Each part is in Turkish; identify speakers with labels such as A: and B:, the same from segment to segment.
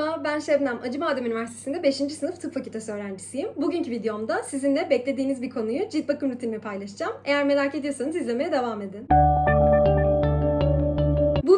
A: Merhaba, ben Şebnem. Acıbadem Üniversitesi'nde 5. sınıf tıp fakültesi öğrencisiyim. Bugünkü videomda sizinle beklediğiniz bir konuyu cilt bakım rutinimi paylaşacağım. Eğer merak ediyorsanız izlemeye devam edin.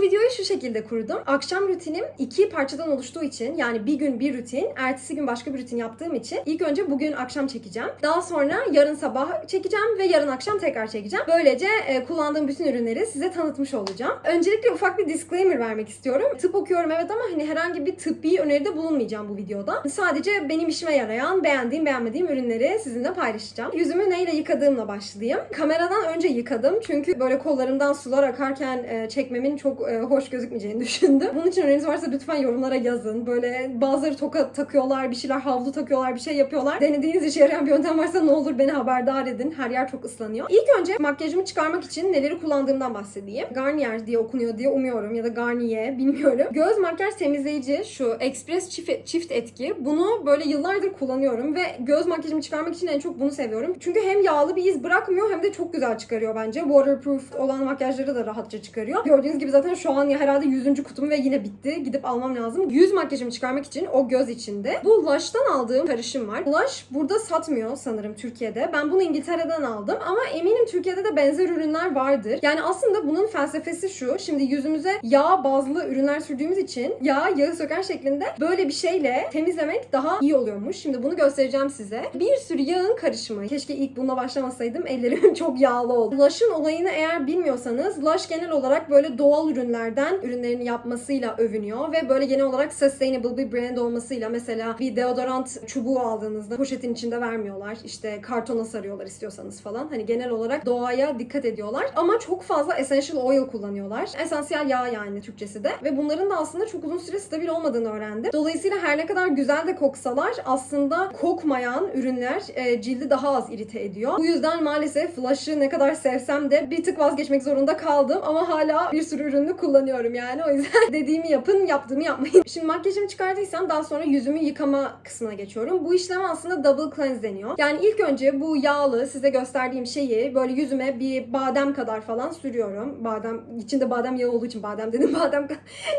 A: Videoyu şu şekilde kurdum. Akşam rutinim iki parçadan oluştuğu için yani bir gün bir rutin, ertesi gün başka bir rutin yaptığım için ilk önce bugün akşam çekeceğim. Daha sonra yarın sabah çekeceğim ve yarın akşam tekrar çekeceğim. Böylece e, kullandığım bütün ürünleri size tanıtmış olacağım. Öncelikle ufak bir disclaimer vermek istiyorum. Tıp okuyorum evet ama hani herhangi bir tıbbi öneride bulunmayacağım bu videoda. Sadece benim işime yarayan, beğendiğim, beğenmediğim ürünleri sizinle paylaşacağım. Yüzümü neyle yıkadığımla başlayayım. Kameradan önce yıkadım çünkü böyle kollarımdan sular akarken e, çekmemin çok e, hoş gözükmeyeceğini düşündüm. Bunun için öneriniz varsa lütfen yorumlara yazın. Böyle bazıları toka takıyorlar, bir şeyler havlu takıyorlar, bir şey yapıyorlar. Denediğiniz işe yarayan bir yöntem varsa ne olur beni haberdar edin. Her yer çok ıslanıyor. İlk önce makyajımı çıkarmak için neleri kullandığımdan bahsedeyim. Garnier diye okunuyor diye umuyorum ya da Garnier bilmiyorum. Göz makyaj temizleyici şu Express çift, çift etki. Bunu böyle yıllardır kullanıyorum ve göz makyajımı çıkarmak için en çok bunu seviyorum. Çünkü hem yağlı bir iz bırakmıyor hem de çok güzel çıkarıyor bence. Waterproof olan makyajları da rahatça çıkarıyor. Gördüğünüz gibi zaten şu an ya herhalde 100. kutum ve yine bitti. Gidip almam lazım. Yüz makyajımı çıkarmak için o göz içinde. Bu Lush'tan aldığım karışım var. Lush burada satmıyor sanırım Türkiye'de. Ben bunu İngiltere'den aldım ama eminim Türkiye'de de benzer ürünler vardır. Yani aslında bunun felsefesi şu. Şimdi yüzümüze yağ bazlı ürünler sürdüğümüz için yağ yağı söker şeklinde böyle bir şeyle temizlemek daha iyi oluyormuş. Şimdi bunu göstereceğim size. Bir sürü yağın karışımı. Keşke ilk bununla başlamasaydım. Ellerim çok yağlı oldu. Lush'ın olayını eğer bilmiyorsanız Lush genel olarak böyle doğal ürünlerden ürünlerini yapmasıyla övünüyor ve böyle genel olarak sustainable bir brand olmasıyla mesela bir deodorant çubuğu aldığınızda poşetin içinde vermiyorlar. İşte kartona sarıyorlar istiyorsanız falan. Hani genel olarak doğaya dikkat ediyorlar. Ama çok fazla essential oil kullanıyorlar. Esansiyel yağ yani Türkçesi de. Ve bunların da aslında çok uzun süre stabil olmadığını öğrendim. Dolayısıyla her ne kadar güzel de koksalar aslında kokmayan ürünler e, cildi daha az irite ediyor. Bu yüzden maalesef Flash'ı ne kadar sevsem de bir tık vazgeçmek zorunda kaldım ama hala bir sürü ürünü kullanıyorum yani. O yüzden dediğimi yapın, yaptığımı yapmayın. Şimdi makyajımı çıkardıysam daha sonra yüzümü yıkama kısmına geçiyorum. Bu işlem aslında double cleanse deniyor. Yani ilk önce bu yağlı size gösterdiğim şeyi böyle yüzüme bir badem kadar falan sürüyorum. Badem içinde badem yağı olduğu için badem dedim. Badem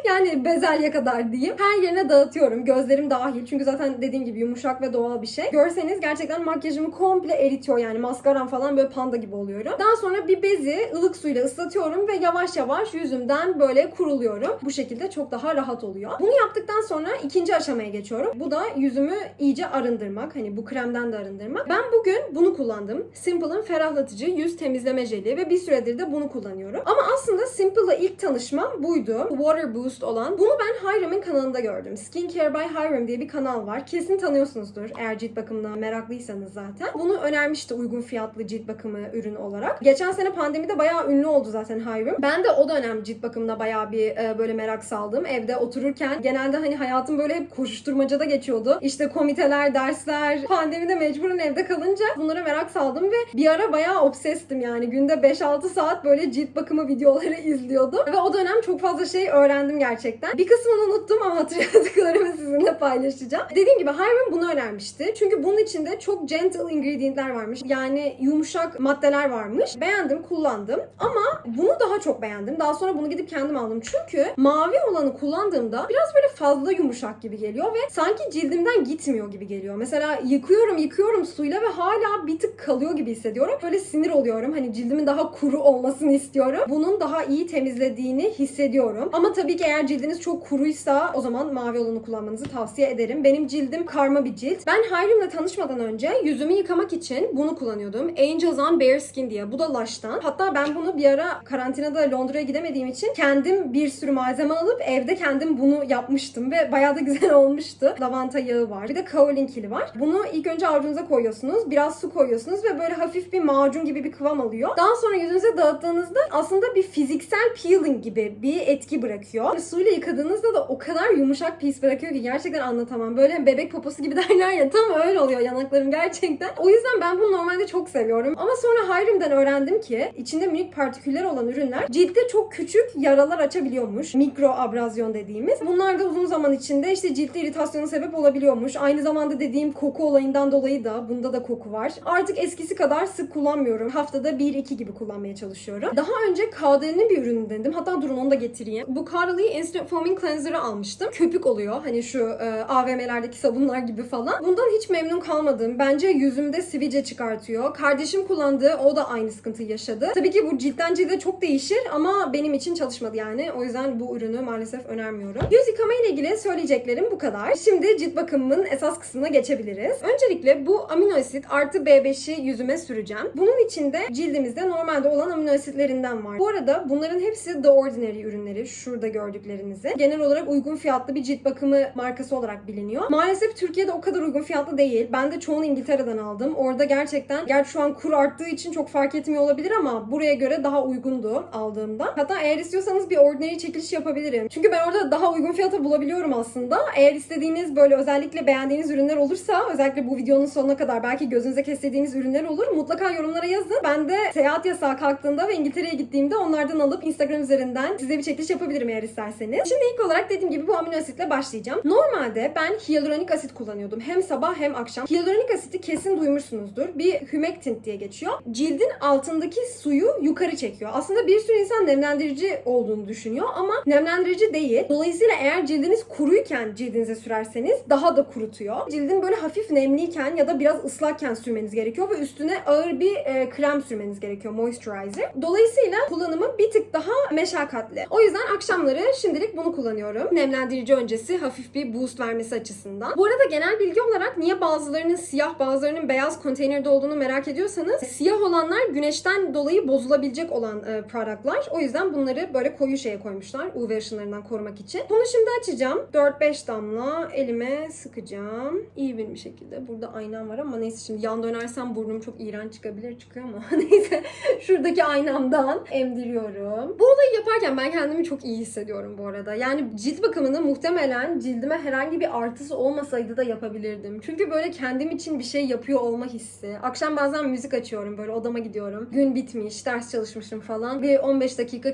A: yani bezelye kadar diyeyim. Her yerine dağıtıyorum. Gözlerim dahil. Çünkü zaten dediğim gibi yumuşak ve doğal bir şey. Görseniz gerçekten makyajımı komple eritiyor yani maskaram falan böyle panda gibi oluyorum. Daha sonra bir bezi ılık suyla ıslatıyorum ve yavaş yavaş yüzümden böyle kuruluyorum. Bu şekilde çok daha rahat oluyor. Bunu yaptıktan sonra ikinci aşamaya geçiyorum. Bu da yüzümü iyice arındırmak. Hani bu kremden de arındırmak. Ben bugün bunu kullandım. Simple'ın ferahlatıcı yüz temizleme jeli ve bir süredir de bunu kullanıyorum. Ama aslında Simple'la ilk tanışmam buydu. Water Boost olan. Bunu ben Hyram'ın kanalında gördüm. Skincare by Hyram diye bir kanal var. Kesin tanıyorsunuzdur eğer cilt bakımına meraklıysanız zaten. Bunu önermişti uygun fiyatlı cilt bakımı ürün olarak. Geçen sene pandemide bayağı ünlü oldu zaten Hyram. Ben de o dönem cilt bakımına bayağı bir e, böyle merak saldım. Evde otururken genelde hani hayatım böyle hep koşuşturmacada geçiyordu. İşte komiteler, dersler, pandemide mecburen evde kalınca bunlara merak saldım ve bir ara bayağı obsestim yani. Günde 5-6 saat böyle cilt bakımı videoları izliyordum. Ve o dönem çok fazla şey öğrendim gerçekten. Bir kısmını unuttum ama hatırladıklarımı sizinle paylaşacağım. Dediğim gibi Hyram bunu önermişti. Çünkü bunun içinde çok gentle ingredientler varmış. Yani yumuşak maddeler varmış. Beğendim, kullandım. Ama bunu daha çok beğendim. Daha sonra bunu gidip kendim aldım. Çünkü mavi olanı kullandığımda biraz böyle fazla yumuşak gibi geliyor ve sanki cildimden gitmiyor gibi geliyor. Mesela yıkıyorum yıkıyorum suyla ve hala bir tık kalıyor gibi hissediyorum. Böyle sinir oluyorum. Hani cildimin daha kuru olmasını istiyorum. Bunun daha iyi temizlediğini hissediyorum. Ama tabii ki eğer cildiniz çok kuruysa o zaman mavi olanı kullanmanızı tavsiye ederim. Benim cildim karma bir cilt. Ben Hyram'la tanışmadan önce yüzümü yıkamak için bunu kullanıyordum. Angels on Bare Skin diye. Bu da Lush'tan. Hatta ben bunu bir ara karantinada Londra'ya gidemediğim için kendim bir sürü malzeme alıp evde kendim bunu yapmıştım ve bayağı da güzel olmuştu. Lavanta yağı var. Bir de kaolin kili var. Bunu ilk önce avucunuza koyuyorsunuz. Biraz su koyuyorsunuz ve böyle hafif bir macun gibi bir kıvam alıyor. Daha sonra yüzünüze dağıttığınızda aslında bir fiziksel peeling gibi bir etki bırakıyor. Suyla yıkadığınızda da o kadar yumuşak pis bırakıyor ki gerçekten anlatamam. Böyle bebek poposu gibi derler ya tam öyle oluyor yanaklarım gerçekten. O yüzden ben bunu normalde çok seviyorum. Ama sonra Hyram'den öğrendim ki içinde minik partiküller olan ürünler ciltte çok küçük yaralar açabiliyormuş. Mikro abrasyon dediğimiz. Bunlar da uzun zaman içinde işte ciltte iritasyona sebep olabiliyormuş. Aynı zamanda dediğim koku olayından dolayı da bunda da koku var. Artık eskisi kadar sık kullanmıyorum. Haftada 1-2 gibi kullanmaya çalışıyorum. Daha önce KD'nin bir ürünü denedim. Hatta durun onu da getireyim. Bu Carly Instant Foaming Cleanser'ı almıştım. Köpük oluyor. Hani şu e, AVM'lerdeki sabunlar gibi falan. Bundan hiç memnun kalmadım. Bence yüzümde sivilce çıkartıyor. Kardeşim kullandı. O da aynı sıkıntıyı yaşadı. Tabii ki bu ciltten cilde çok değişir ama benim için çalışmadı yani. O yüzden bu ürünü maalesef önermiyorum. Yüz yıkama ile ilgili söyleyeceklerim bu kadar. Şimdi cilt bakımımın esas kısmına geçebiliriz. Öncelikle bu amino asit artı B5'i yüzüme süreceğim. Bunun içinde cildimizde normalde olan amino asitlerinden var. Bu arada bunların hepsi The Ordinary ürünleri. Şurada gördüklerinizi. Genel olarak uygun fiyatlı bir cilt bakımı markası olarak biliniyor. Maalesef Türkiye'de o kadar uygun fiyatlı değil. Ben de çoğunu İngiltere'den aldım. Orada gerçekten, gerçi şu an kur arttığı için çok fark etmiyor olabilir ama buraya göre daha uygundu aldığımda. Hatta eğer istiyorsanız bir Ordinary çekiliş yapabilirim. Çünkü ben orada daha uygun fiyata bulabiliyorum aslında. Eğer istediğiniz böyle özellikle beğendiğiniz ürünler olursa özellikle bu videonun sonuna kadar belki gözünüze kestiğiniz ürünler olur. Mutlaka yorumlara yazın. Ben de seyahat yasağı kalktığında ve İngiltere'ye gittiğimde onlardan alıp Instagram üzerinden size bir çekiliş yapabilirim eğer isterseniz. Şimdi ilk olarak dediğim gibi bu amino asitle başlayacağım. Normalde ben hyaluronik asit kullanıyordum. Hem sabah hem akşam. Hyaluronik asiti kesin duymuşsunuzdur. Bir humectant diye geçiyor. Cildin altındaki suyu yukarı çekiyor. Aslında bir sürü insan nemlendirici olduğunu düşünüyor ama nemlendirici değil. Dolayısıyla eğer cildiniz kuruyken cildinize sürerseniz daha da kurutuyor. Cildin böyle hafif nemliyken ya da biraz ıslakken sürmeniz gerekiyor ve üstüne ağır bir e, krem sürmeniz gerekiyor. Moisturizer. Dolayısıyla kullanımı bir tık daha meşakkatli. O yüzden akşamları şimdilik bunu kullanıyorum. Nemlendirici öncesi hafif bir boost vermesi açısından. Bu arada genel bilgi olarak niye bazılarının siyah bazılarının beyaz konteynerde olduğunu merak ediyorsanız siyah olanlar güneşten dolayı bozulabilecek olan e, productlar. O yüzden bunları böyle koyu şeye koymuşlar UV ışınlarından korumak için. Bunu şimdi açacağım. 4-5 damla elime sıkacağım. İyi bir şekilde. Burada aynam var ama neyse şimdi yan dönersem burnum çok iğrenç çıkabilir. Çıkıyor mu? neyse şuradaki aynamdan emdiriyorum. Bu olayı yaparken ben kendimi çok iyi hissediyorum bu arada. Yani cilt bakımını muhtemelen cildime herhangi bir artısı olmasaydı da yapabilirdim. Çünkü böyle kendim için bir şey yapıyor olma hissi. Akşam bazen müzik açıyorum böyle odama gidiyorum. Gün bitmiş, ders çalışmışım falan. Bir 15 dakika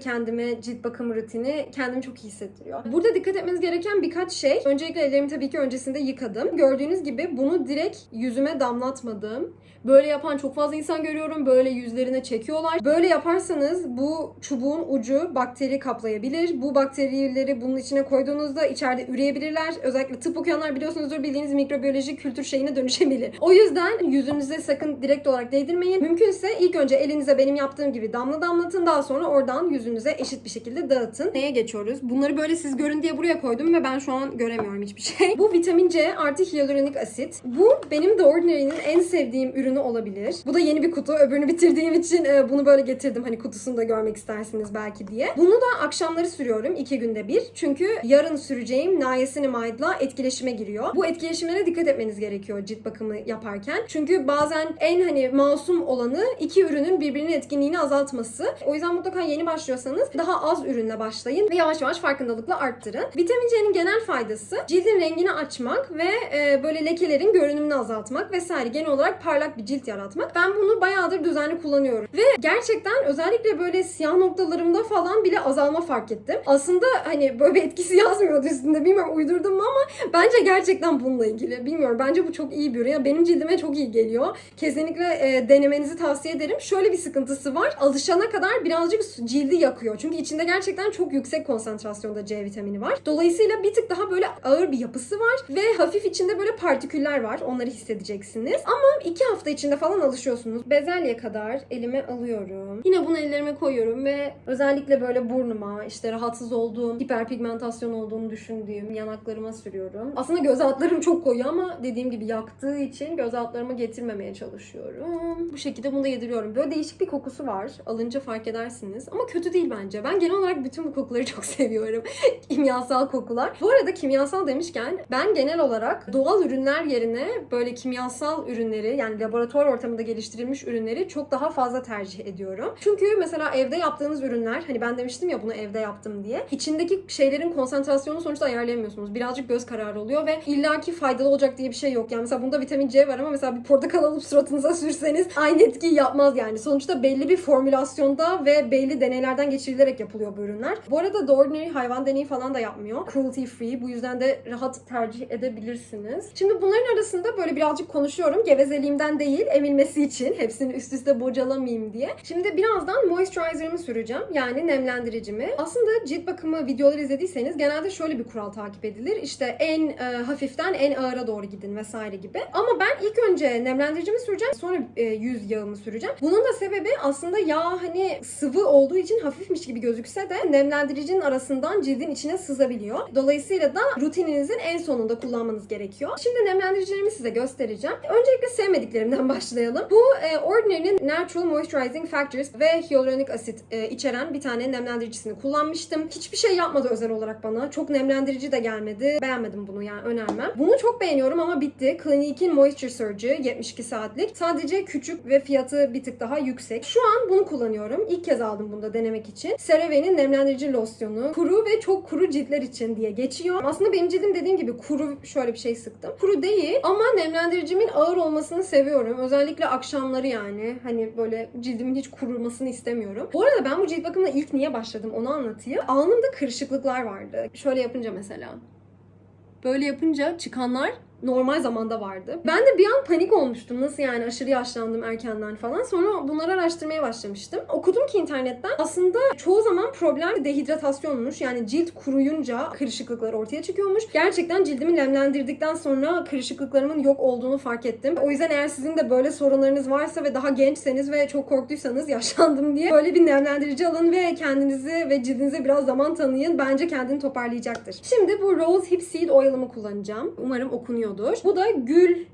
A: cilt bakım rutini kendimi çok iyi hissettiriyor. Burada dikkat etmeniz gereken birkaç şey. Öncelikle ellerimi tabii ki öncesinde yıkadım. Gördüğünüz gibi bunu direkt yüzüme damlatmadım. Böyle yapan çok fazla insan görüyorum. Böyle yüzlerine çekiyorlar. Böyle yaparsanız bu çubuğun ucu bakteri kaplayabilir. Bu bakterileri bunun içine koyduğunuzda içeride üreyebilirler. Özellikle tıp okuyanlar biliyorsunuzdur bildiğiniz mikrobiyoloji kültür şeyine dönüşebilir. O yüzden yüzünüze sakın direkt olarak değdirmeyin. Mümkünse ilk önce elinize benim yaptığım gibi damla damlatın. Daha sonra oradan yüzünüze eşit bir şekilde dağıtın. Neye geçiyoruz? Bunları böyle siz görün diye buraya koydum ve ben şu an göremiyorum hiçbir şey. Bu vitamin C artı hyaluronik asit. Bu benim The Ordinary'nin en sevdiğim ürünü olabilir. Bu da yeni bir kutu. Öbürünü bitirdiğim için e, bunu böyle getirdim. Hani kutusunu da görmek istersiniz belki diye. Bunu da akşamları sürüyorum. iki günde bir. Çünkü yarın süreceğim niacinamide'la etkileşime giriyor. Bu etkileşimlere dikkat etmeniz gerekiyor cilt bakımı yaparken. Çünkü bazen en hani masum olanı iki ürünün birbirinin etkinliğini azaltması. O yüzden mutlaka yeni başlıyorsanız daha az ürünle başlayın ve yavaş yavaş farkındalıkla arttırın. Vitamin C'nin genel faydası cildin rengini açmak ve e, böyle lekelerin görünümünü azaltmak vesaire. Genel olarak parlak bir cilt yaratmak. Ben bunu bayağıdır düzenli kullanıyorum. Ve gerçekten özellikle böyle siyah noktalarımda falan bile azalma fark ettim. Aslında hani böyle bir etkisi yazmıyordu üstünde. Bilmiyorum uydurdum mu ama bence gerçekten bununla ilgili. Bilmiyorum bence bu çok iyi bir ürün. Benim cildime çok iyi geliyor. Kesinlikle e, denemenizi tavsiye ederim. Şöyle bir sıkıntısı var. Alışana kadar birazcık cildi yakıyor. Çünkü içinde gerçekten çok yüksek konsantrasyonda C vitamini var. Dolayısıyla bir tık daha böyle ağır bir yapısı var ve hafif içinde böyle partiküller var. Onları hissedeceksiniz. Ama iki hafta içinde falan alışıyorsunuz. Bezelye kadar elime alıyorum. Yine bunu ellerime koyuyorum ve özellikle böyle burnuma, işte rahatsız olduğum, hiperpigmentasyon olduğunu düşündüğüm yanaklarıma sürüyorum. Aslında göz altlarım çok koyu ama dediğim gibi yaktığı için göz altlarıma getirmemeye çalışıyorum. Bu şekilde bunu da yediriyorum. Böyle değişik bir kokusu var. Alınca fark edersiniz. Ama kötü değil bence. Ben genel olarak bütün bu kokuları çok seviyorum. kimyasal kokular. Bu arada kimyasal demişken ben genel olarak doğal ürünler yerine böyle kimyasal ürünleri yani laboratuvar ortamında geliştirilmiş ürünleri çok daha fazla tercih ediyorum. Çünkü mesela evde yaptığınız ürünler hani ben demiştim ya bunu evde yaptım diye. içindeki şeylerin konsantrasyonu sonuçta ayarlayamıyorsunuz. Birazcık göz kararı oluyor ve illaki faydalı olacak diye bir şey yok. Yani mesela bunda vitamin C var ama mesela bir portakal alıp suratınıza sürseniz aynı etkiyi yapmaz yani. Sonuçta belli bir formülasyonda ve belli deneylerden geçirilerek yapılıyor bu ürünler. Bu arada The Ordinary hayvan deneyi falan da yapmıyor. Cruelty free. Bu yüzden de rahat tercih edebilirsiniz. Şimdi bunların arasında böyle birazcık konuşuyorum. Gevezeliğimden değil, emilmesi için. Hepsini üst üste bocalamayayım diye. Şimdi birazdan moisturizer'ımı süreceğim. Yani nemlendiricimi. Aslında cilt bakımı videoları izlediyseniz genelde şöyle bir kural takip edilir. İşte en e, hafiften en ağıra doğru gidin vesaire gibi. Ama ben ilk önce nemlendiricimi süreceğim. Sonra e, yüz yağımı süreceğim. Bunun da sebebi aslında yağ hani sıvı olduğu için hafifmiş gibi gözükse de nemlendiricinin arasından cildin içine sızabiliyor. Dolayısıyla da rutininizin en sonunda kullanmanız gerekiyor. Şimdi nemlendiricilerimi size göstereceğim. Öncelikle sevmediklerimden başlayalım. Bu e, Ordinary'nin Natural Moisturizing Factors ve hyaluronik asit e, içeren bir tane nemlendiricisini kullanmıştım. Hiçbir şey yapmadı özel olarak bana. Çok nemlendirici de gelmedi. Beğenmedim bunu yani önermem. Bunu çok beğeniyorum ama bitti. Clinique'in Moisture Surge'ı 72 saatlik. Sadece küçük ve fiyatı bir tık daha yüksek. Şu an bunu kullanıyorum. İlk kez aldım bunu da denemek için. CeraVe'nin nemlendirici losyonu. Kuru ve çok kuru ciltler için diye geçiyor. Aslında benim cildim dediğim gibi kuru şöyle bir şey sıktım. Kuru değil ama nemlendiricimin ağır olmasını seviyorum. Özellikle akşamları yani. Hani böyle cildimin hiç kurumasını istemiyorum. Bu arada ben bu cilt bakımına ilk niye başladım onu anlatayım. Alnımda kırışıklıklar vardı. Şöyle yapınca mesela. Böyle yapınca çıkanlar normal zamanda vardı. Ben de bir an panik olmuştum. Nasıl yani aşırı yaşlandım erkenden falan. Sonra bunları araştırmaya başlamıştım. Okudum ki internetten aslında çoğu zaman problem dehidratasyonmuş. Yani cilt kuruyunca kırışıklıklar ortaya çıkıyormuş. Gerçekten cildimi nemlendirdikten sonra kırışıklıklarımın yok olduğunu fark ettim. O yüzden eğer sizin de böyle sorunlarınız varsa ve daha gençseniz ve çok korktuysanız yaşlandım diye böyle bir nemlendirici alın ve kendinizi ve cildinize biraz zaman tanıyın. Bence kendini toparlayacaktır. Şimdi bu Rose Hip Seed Oil'ımı kullanacağım. Umarım okunuyordur. Bu da gül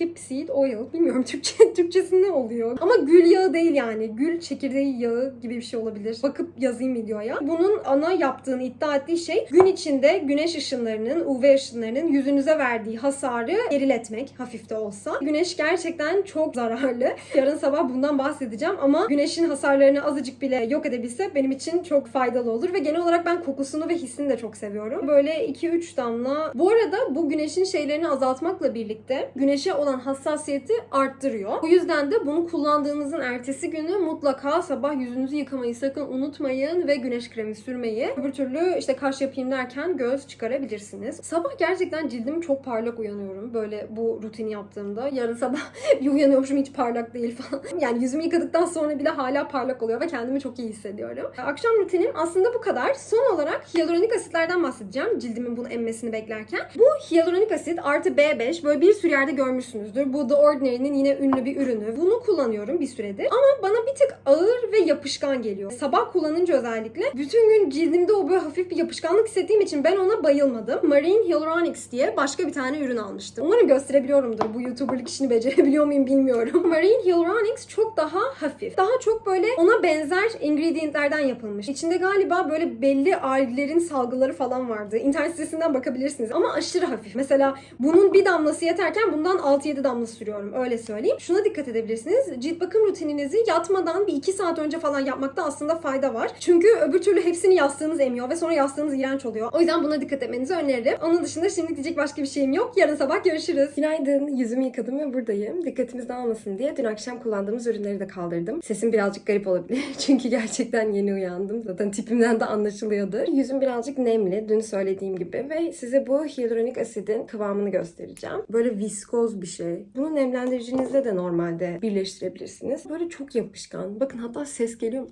A: Hip seed oil. Bilmiyorum Türkçe Türkçesi ne oluyor. Ama gül yağı değil yani. Gül çekirdeği yağı gibi bir şey olabilir. Bakıp yazayım videoya. Bunun ana yaptığını iddia ettiği şey gün içinde güneş ışınlarının, UV ışınlarının yüzünüze verdiği hasarı geriletmek hafif de olsa. Güneş gerçekten çok zararlı. Yarın sabah bundan bahsedeceğim ama güneşin hasarlarını azıcık bile yok edebilse benim için çok faydalı olur ve genel olarak ben kokusunu ve hissini de çok seviyorum. Böyle 2-3 damla. Bu arada bu güneşin şeylerini azaltmakla birlikte güneşe olan hassasiyeti arttırıyor. Bu yüzden de bunu kullandığınızın ertesi günü mutlaka sabah yüzünüzü yıkamayı sakın unutmayın ve güneş kremi sürmeyi. Öbür türlü işte kaş yapayım derken göz çıkarabilirsiniz. Sabah gerçekten cildim çok parlak uyanıyorum. Böyle bu rutini yaptığımda. Yarın sabah bir uyanıyormuşum hiç parlak değil falan. Yani yüzümü yıkadıktan sonra bile hala parlak oluyor ve kendimi çok iyi hissediyorum. Akşam rutinim aslında bu kadar. Son olarak hyaluronik asitlerden bahsedeceğim. Cildimin bunu emmesini beklerken. Bu hyaluronik asit artı B5 böyle bir sürü yerde görmüşsünüzdür. Bu The Ordinary'nin yine ünlü bir ürünü. Bunu kullanıyorum bir süredir. Ama bana bir tık ağır ve yapışkan geliyor. Sabah kullanınca özellikle bütün gün cildimde o böyle hafif bir yapışkanlık hissettiğim için ben ona bayılmadım. Marine Hyaluronics diye başka bir tane ürün almıştım. Umarım gösterebiliyorumdur. Bu YouTuber'lık işini becerebiliyor muyum bilmiyorum. Marine Hyaluronics çok daha hafif. Daha çok böyle ona benzer ingredientlerden yapılmış. İçinde galiba böyle belli alglerin salgıları falan vardı. İnternet sitesinden bakabilirsiniz. Ama aşırı hafif. Mesela bunun bir damlası yeterken bundan 6-7 damla sürüyorum. Öyle söyleyeyim. Şuna dikkat edebilirsiniz. Cilt bakım rutininizi yatmadan bir 2 saat önce falan yapmakta aslında fayda var. Çünkü öbür türlü hepsini yastığınız emiyor ve sonra yastığınız iğrenç oluyor. O yüzden buna dikkat etmenizi öneririm. Onun dışında şimdi diyecek başka bir şeyim yok. Yarın sabah görüşürüz. Günaydın. Yüzümü yıkadım ve buradayım. Dikkatimiz dağılmasın diye dün akşam kullandığımız ürünleri de kaldırdım. Sesim birazcık garip olabilir. Çünkü gerçekten yeni uyandım. Zaten tipimden de anlaşılıyordur. Yüzüm birazcık nemli. Dün söylediğim gibi. Ve size bu hyaluronik asidin kıvamını göstereceğim. Böyle viskoz bir şey. Bunu nemlendiricinizle de normalde birleştirebilirsiniz. Böyle çok yapışkan. Bakın hatta ses geliyor?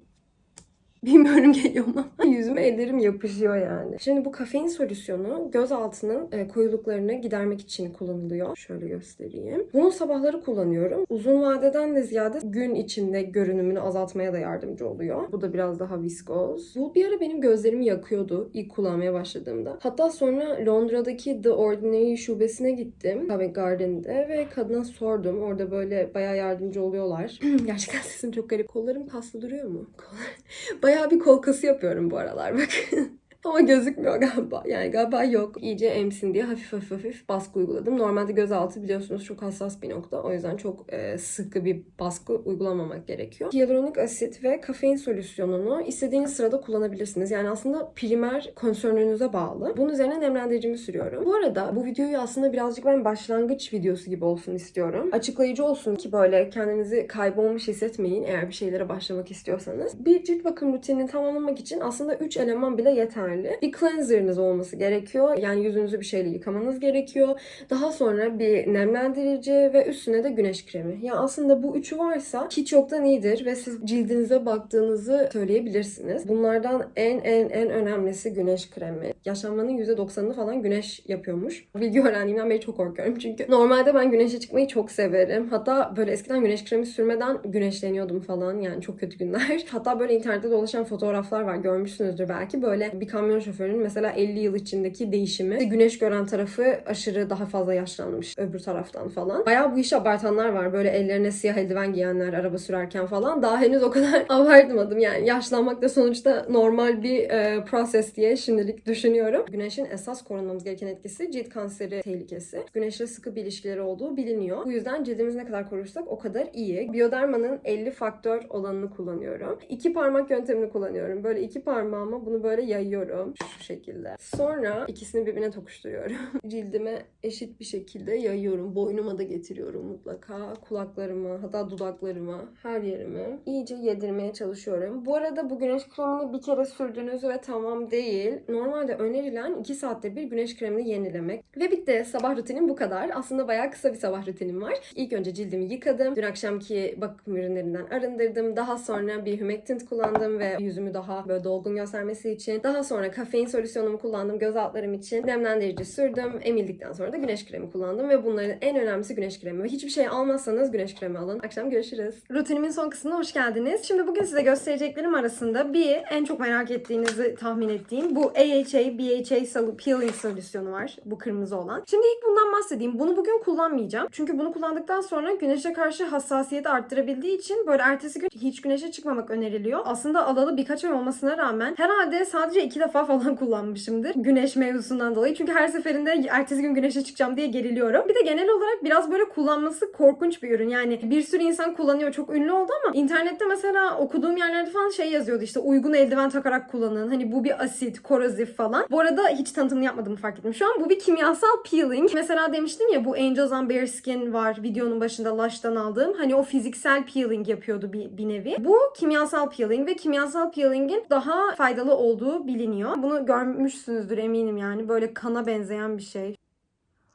A: Bilmiyorum geliyor mu yüzüme ellerim yapışıyor yani. Şimdi bu kafein solüsyonu göz altının e, koyuluklarını gidermek için kullanılıyor. Şöyle göstereyim. Bunu sabahları kullanıyorum. Uzun vadeden de ziyade gün içinde görünümünü azaltmaya da yardımcı oluyor. Bu da biraz daha viskoz. Bu bir ara benim gözlerimi yakıyordu ilk kullanmaya başladığımda. Hatta sonra Londra'daki The Ordinary şubesine gittim. Covent Garden'de ve kadına sordum. Orada böyle bayağı yardımcı oluyorlar. Gerçekten sesim çok garip. Kollarım paslı duruyor mu? Kollar... Bayağı bir kol kası yapıyorum bu aralar bakın. Ama gözükmüyor galiba. Yani galiba yok. İyice emsin diye hafif hafif hafif baskı uyguladım. Normalde gözaltı biliyorsunuz çok hassas bir nokta. O yüzden çok e, sıkı bir baskı uygulamamak gerekiyor. Hyaluronik asit ve kafein solüsyonunu istediğiniz sırada kullanabilirsiniz. Yani aslında primer konsörünüze bağlı. Bunun üzerine nemlendiricimi sürüyorum. Bu arada bu videoyu aslında birazcık ben başlangıç videosu gibi olsun istiyorum. Açıklayıcı olsun ki böyle kendinizi kaybolmuş hissetmeyin eğer bir şeylere başlamak istiyorsanız. Bir cilt bakım rutinini tamamlamak için aslında 3 eleman bile yeterli. Bir cleanser'ınız olması gerekiyor. Yani yüzünüzü bir şeyle yıkamanız gerekiyor. Daha sonra bir nemlendirici ve üstüne de güneş kremi. Ya aslında bu üçü varsa hiç yoktan iyidir ve siz cildinize baktığınızı söyleyebilirsiniz. Bunlardan en en en önemlisi güneş kremi. Yaşlanmanın %90'ını falan güneş yapıyormuş. Bilgi öğrendiğimden beri çok korkuyorum çünkü normalde ben güneşe çıkmayı çok severim. Hatta böyle eskiden güneş kremi sürmeden güneşleniyordum falan yani çok kötü günler. Hatta böyle internette dolaşan fotoğraflar var görmüşsünüzdür belki. Böyle bir kamyon şoförünün mesela 50 yıl içindeki değişimi. Güneş gören tarafı aşırı daha fazla yaşlanmış öbür taraftan falan. Bayağı bu işi abartanlar var. Böyle ellerine siyah eldiven giyenler araba sürerken falan. Daha henüz o kadar abartmadım yani. Yaşlanmak da sonuçta normal bir e, proses diye şimdilik düşünüyorum. Güneşin esas korunmamız gereken etkisi cilt kanseri tehlikesi. Güneşle sıkı bir ilişkileri olduğu biliniyor. Bu yüzden cildimizi ne kadar korursak o kadar iyi. Bioderma'nın 50 faktör olanını kullanıyorum. İki parmak yöntemini kullanıyorum. Böyle iki parmağıma bunu böyle yayıyorum. Şu şekilde. Sonra ikisini birbirine tokuşturuyorum. Cildime eşit bir şekilde yayıyorum. Boynuma da getiriyorum mutlaka. Kulaklarıma, hatta dudaklarıma, her yerime iyice yedirmeye çalışıyorum. Bu arada bu güneş kremini bir kere sürdüğünüz ve tamam değil. Normalde önerilen 2 saatte bir güneş kremini yenilemek. Ve bitti. Sabah rutinim bu kadar. Aslında bayağı kısa bir sabah rutinim var. İlk önce cildimi yıkadım. Dün akşamki bakım ürünlerinden arındırdım. Daha sonra bir humectant kullandım ve yüzümü daha böyle dolgun göstermesi için. Daha sonra kafein solüsyonumu kullandım göz altlarım için. Nemlendirici sürdüm. Emildikten sonra da güneş kremi kullandım ve bunların en önemlisi güneş kremi. Ve hiçbir şey almazsanız güneş kremi alın. Akşam görüşürüz. Rutinimin son kısmına hoş geldiniz. Şimdi bugün size göstereceklerim arasında bir en çok merak ettiğinizi tahmin ettiğim bu AHA, BHA salı peeling solüsyonu var. Bu kırmızı olan. Şimdi ilk bundan bahsedeyim. Bunu bugün kullanmayacağım. Çünkü bunu kullandıktan sonra güneşe karşı hassasiyeti arttırabildiği için böyle ertesi gün hiç güneşe çıkmamak öneriliyor. Aslında alalı birkaç ay olmasına rağmen herhalde sadece iki defa falan kullanmışımdır. Güneş mevzusundan dolayı. Çünkü her seferinde ertesi gün güneşe çıkacağım diye geriliyorum. Bir de genel olarak biraz böyle kullanması korkunç bir ürün. Yani bir sürü insan kullanıyor. Çok ünlü oldu ama internette mesela okuduğum yerlerde falan şey yazıyordu işte uygun eldiven takarak kullanın. Hani bu bir asit, korozif falan. Bu arada hiç tanıtımını yapmadığımı fark ettim. Şu an bu bir kimyasal peeling. Mesela demiştim ya bu Angels on Bare Skin var videonun başında Lush'tan aldığım. Hani o fiziksel peeling yapıyordu bir, bir nevi. Bu kimyasal peeling ve kimyasal peelingin daha faydalı olduğu biliniyor. Bunu görmüşsünüzdür eminim yani. Böyle kana benzeyen bir şey.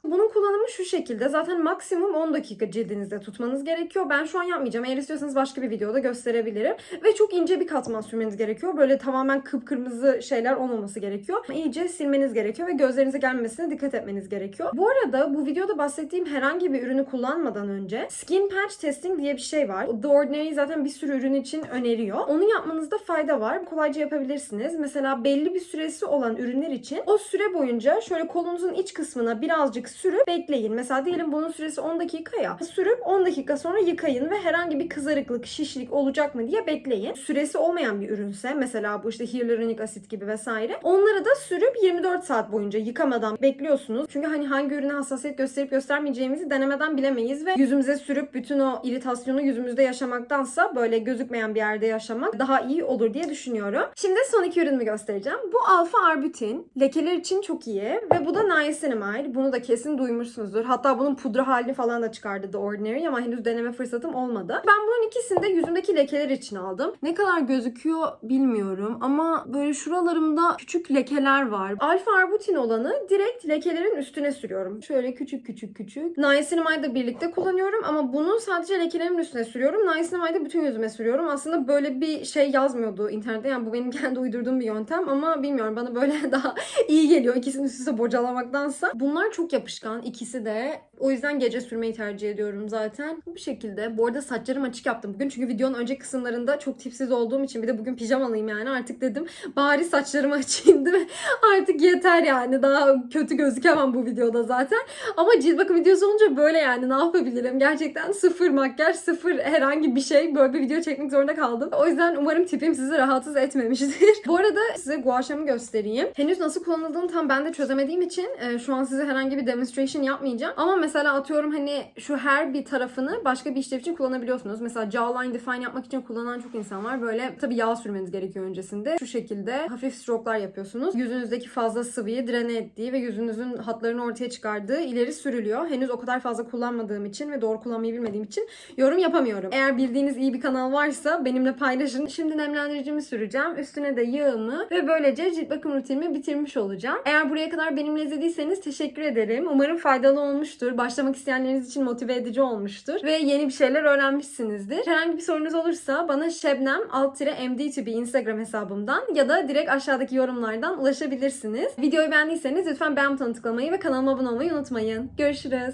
A: Bunun kullanımı şu şekilde. Zaten maksimum 10 dakika cildinizde tutmanız gerekiyor. Ben şu an yapmayacağım. Eğer istiyorsanız başka bir videoda gösterebilirim. Ve çok ince bir katman sürmeniz gerekiyor. Böyle tamamen kıpkırmızı şeyler olmaması gerekiyor. İyice silmeniz gerekiyor ve gözlerinize gelmemesine dikkat etmeniz gerekiyor. Bu arada bu videoda bahsettiğim herhangi bir ürünü kullanmadan önce skin patch testing diye bir şey var. The Ordinary zaten bir sürü ürün için öneriyor. Onu yapmanızda fayda var. Kolayca yapabilirsiniz. Mesela belli bir süresi olan ürünler için o süre boyunca şöyle kolunuzun iç kısmına birazcık sürüp bekleyin. Mesela diyelim bunun süresi 10 dakika ya. Sürüp 10 dakika sonra yıkayın ve herhangi bir kızarıklık, şişlik olacak mı diye bekleyin. Süresi olmayan bir ürünse mesela bu işte hyaluronik asit gibi vesaire. Onları da sürüp 24 saat boyunca yıkamadan bekliyorsunuz. Çünkü hani hangi ürüne hassasiyet gösterip göstermeyeceğimizi denemeden bilemeyiz ve yüzümüze sürüp bütün o iritasyonu yüzümüzde yaşamaktansa böyle gözükmeyen bir yerde yaşamak daha iyi olur diye düşünüyorum. Şimdi son iki ürünümü göstereceğim. Bu alfa arbutin. Lekeler için çok iyi ve bu da niacinamide. Bunu da kesin duymuşsunuzdur. Hatta bunun pudra halini falan da çıkardı The Ordinary ama henüz deneme fırsatım olmadı. Ben bunun ikisini de yüzümdeki lekeler için aldım. Ne kadar gözüküyor bilmiyorum ama böyle şuralarımda küçük lekeler var. Alfa arbutin olanı direkt lekelerin üstüne sürüyorum. Şöyle küçük küçük küçük. Niacinamide'la birlikte kullanıyorum ama bunu sadece lekelerimin üstüne sürüyorum. Niacinamide'ı bütün yüzüme sürüyorum. Aslında böyle bir şey yazmıyordu internette. Yani bu benim kendi uydurduğum bir yöntem ama bilmiyorum bana böyle daha iyi geliyor. İkisini üst üste bocalamaktansa. Bunlar çok yapışıyor yapışkan ikisi de. O yüzden gece sürmeyi tercih ediyorum zaten. Bu şekilde. Bu arada saçlarımı açık yaptım bugün. Çünkü videonun önceki kısımlarında çok tipsiz olduğum için bir de bugün pijamalıyım yani. Artık dedim bari saçlarımı açayım değil mi? Artık yeter yani. Daha kötü gözükemem bu videoda zaten. Ama cilt bakım videosu olunca böyle yani ne yapabilirim? Gerçekten sıfır makyaj, sıfır herhangi bir şey. Böyle bir video çekmek zorunda kaldım. O yüzden umarım tipim sizi rahatsız etmemiştir. bu arada size guaşamı göstereyim. Henüz nasıl kullanıldığını tam ben de çözemediğim için e, şu an size herhangi bir demonstration yapmayacağım. Ama mesela atıyorum hani şu her bir tarafını başka bir işlev için kullanabiliyorsunuz. Mesela jawline define yapmak için kullanan çok insan var. Böyle tabii yağ sürmeniz gerekiyor öncesinde. Şu şekilde hafif stroke'lar yapıyorsunuz. Yüzünüzdeki fazla sıvıyı drene ettiği ve yüzünüzün hatlarını ortaya çıkardığı ileri sürülüyor. Henüz o kadar fazla kullanmadığım için ve doğru kullanmayı bilmediğim için yorum yapamıyorum. Eğer bildiğiniz iyi bir kanal varsa benimle paylaşın. Şimdi nemlendiricimi süreceğim. Üstüne de yağımı ve böylece cilt bakım rutinimi bitirmiş olacağım. Eğer buraya kadar benimle izlediyseniz teşekkür ederim. Umarım faydalı olmuştur. Başlamak isteyenleriniz için motive edici olmuştur. Ve yeni bir şeyler öğrenmişsinizdir. Herhangi bir sorunuz olursa bana Şebnem alt MDTB Instagram hesabımdan ya da direkt aşağıdaki yorumlardan ulaşabilirsiniz. Videoyu beğendiyseniz lütfen beğen butonuna tıklamayı ve kanalıma abone olmayı unutmayın. Görüşürüz.